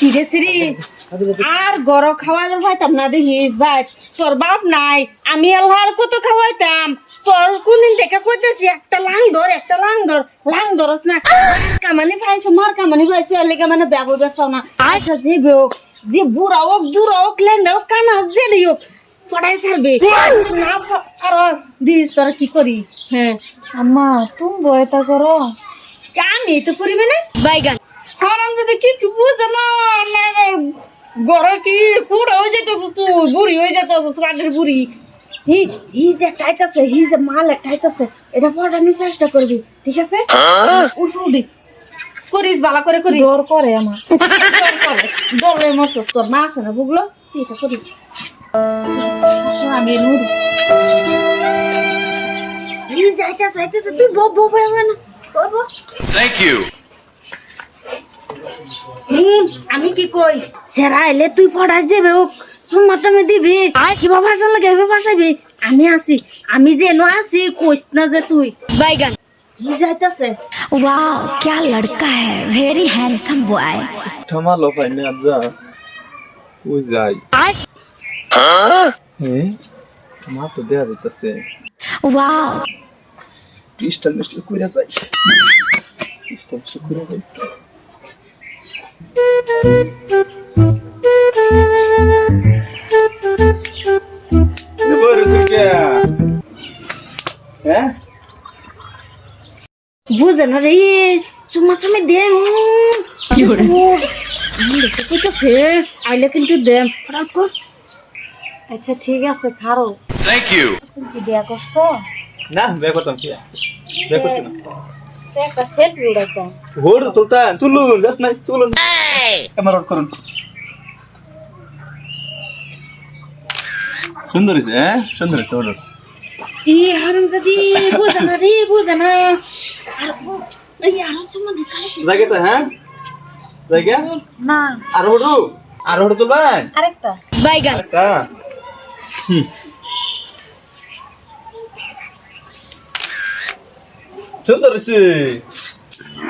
কি রে শ্রী আর গর খাওয়ানোর পাইতাম না দেখিস ভাই তোর বাপ নাই আমি আল্লাহর কত খাওয়াইতাম? তোর কোনদিন থেকে কইতেছি একটা লাং ধর একটা লাং ধর লাং ধরস না? কামানি পাইছে মার কামানি পাইছে লেগে মানে ব্যাগ বেসাও না। আচ্ছা যে হোক যে বুড়া হোক দূর হোক লেন্ডা হোক কানা হোক যে হোক পড়াই ছাড়বে। না আর দিস তোরা কি করি? হ্যাঁ। আম্মা তুমি বয়তা করো। আমি তো করি মানে বাইগান। হারাম যদি কিছু বুঝো না গড়ে কি কুড়া হয়ে যেতেছ তুই বুড়ি হয়ে যেতেছ পাটের বুড়ি। হি হি যে খাইতেছে হি যে মাল খাইতেছে এটা পড়ানোর চেষ্টা করবি ঠিক আছে? উঠি উঠি করিস বালা করে করিস। ডর করে আমার। দলে মতো তোর মা আছে না বুগলো তুই এটা করিস? আমি নুরি। হি যাইতেছে যাইতেছে তুই বব বব না। বব Thank you. হুম, আমি কি কই সেরা এলে তুই পড়াই যাবে ও সুমাটা মে দিবি কিবা ভাষা লাগে এভাবে ভাষাবি আমি আছি আমি যে নো আছি কইস না যে তুই বাইগান হি যাইতাছে वाह क्या लड़का है वेरी हैंडसम बॉय ঠমালো পাইনি আজ্জা ওই যাই হে মা তো দেয়া যাইতেছে वाह স্টাইল মিস্টাইল কইরা যাই স্টাইল মিস্টাইল কইরা যাই হ্যাঁ বুঝে না রে চুমা চুমি দে কইতাছে আইলে কিন্তু দে ফটাফট কর আচ্ছা ঠিক আছে খারো Thank you. তুমি কি বিয়া করছ না বিয়ে করতাম কি বিয়ে করছি না একটা সেলফি উড়াইতাম হোর তুলতা তুলুন যাস নাই তুলুন ক্যামেরা অন করুন। সুন্দর হয়েছে হ্যাঁ? সুন্দর হয়েছে অর্ডার ই যদি না রে বুঝে না। আর এই আরও চুমা হ্যাঁ? জায়গা? না। আর হড়ু আর হড়ু তুলবেন আরেকটা। বাইগান। একটা হুম। সুন্দর হয়েছে।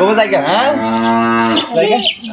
ও জায়গা হ্যাঁ। জায়গা?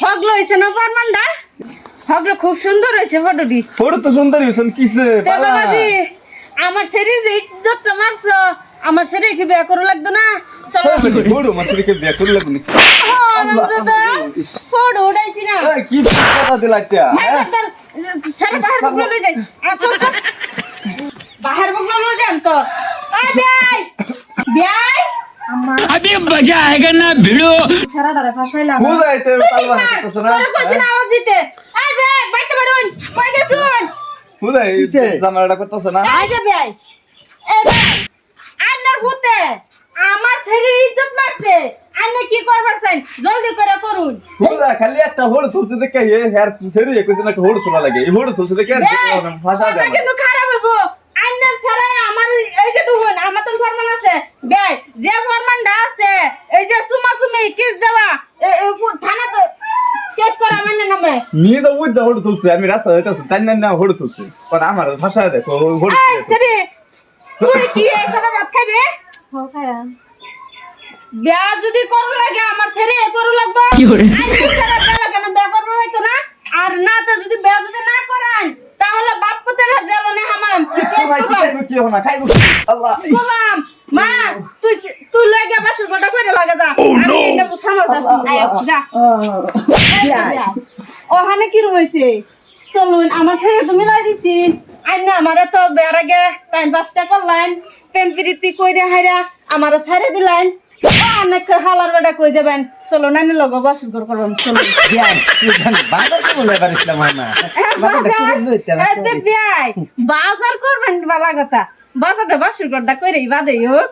হগলো হইছে না পারমান্ডা হগলো খুব সুন্দর হইছে ফটোটি ফটো তো সুন্দর হয়েছেন কিসে আমার শরীর যে ইজ্জতটা মারছো আমার শরীর কি বিয়া করু লাগতো না? চলো। ফটো মাত্র কে বিয়া করে লাগনি ফটো উঠাইছি না। কি কথা হ্যাঁ, সারা বাহার লই যাই। লই আই বিয়াই বিয়াই সারাটারে ফাঁসাইলাম বুঝাইতে পারবা না তো না তোর কইছি না আওয়াজ দিতে। আই বিয়াই বাইতে পারুন কই গেছুন বুঝাই জামাটা করতেছ না। আই যা বিয়াই এ বিয়াই আন্নার ফুতে আমার শরীর ইজ্জত মারছে আন্না কি করবার চাই? জলদি করে করুন। বুঝা খালি একটা হোড় তুলছে দেখে হেয়ার না হোড় তোলা লাগে। এই হোড় তুলছে দেখে দেয় কিন্তু খারাপ হইবো আন্নার ছাড়াই আমার এই যে তুহুন আমার তো ফরমান আছে বিয়াই যে ফরমানটা আছে এই যে সুমা সুমি কিস দেওয়া এ- এ ফু- থানা তো কেস করা মানে নামে? নিজে হোড় তুলছে আমি রাস্তা যাইতেছি তাই না না হোড় তুলছে। পর আমার ভাষা দেখো হোড় আই তুই কি এই সারা রাত খাইবে হো খায়া বিয়া যদি করু লাগে আমার ছেড়ে করু লাগবে। কি করে? কেন বিয়া করব হয়তো না। আর না তো যদি বিয়া যদি না করান তাহলে বাপ পুতের জেল নে হামাম। কি হবে না খাইবো। আল্লাহ। গোলাম মা তুই তুই লাগে বাসুর গোটা করে লাগে যা। আমি এটা সামাল দাসি যা। ওখানে কি রয়েছে চলুন আমার ছেলে তুমি লাই দিছি। আইনা আমারে তো বের আগে টাইম পাসটা করলাইন প্রেম প্রীতি কইরা হাইরা আমারে ছাড়ে দিলাইন অনেক হালার বেটা কই দেবেন? চলো নানি লগ বাসুর ঘর করবাম চলো বাজার কি বলে এবার না বাজার? বাজার করবেন বালা কথা। বাজারটা বাসুর ঘরটা কইরাই বাদেই হোক।